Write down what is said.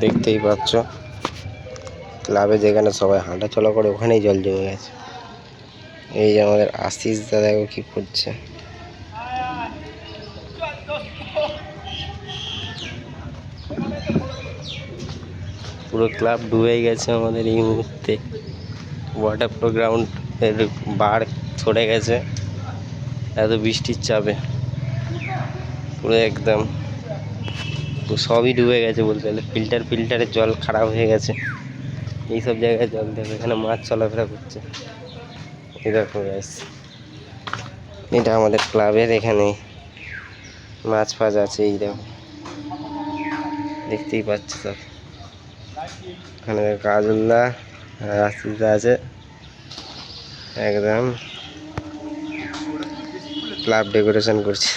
দেখতেই পাচ্ছ। ক্লাবে যেখানে সবাই হাঁটা চলা করে, ওখানেই জল জমে গেছে। এই যে আমাদের আশিস দাদা দেখো কি করছে পুরো ক্লাব ডুবে গেছে আমাদের এই মুহূর্তে। ওয়াটার গ্রাউন্ড এর বার ছড়ে গেছে। এত বৃষ্টির চাপে। পুরো একদম। সবই ডুবে গেছে বলতে গেলে। ফিল্টার ফিল্টারের জল খারাপ হয়ে গেছে। এই সব জায়গায় জল দেখো, এখানে মাছ চলাফেরা করছে। এরকম গাইস এটা আমাদের ক্লাবের এখানে মাছ ফাছ আছে, এই দেখো। দেখতেই পাচ্ছ সব। এখানে কাজুল্লাহ আর আশিসদা আছে। একদম ক্লাব ডেকোরেশন করছে।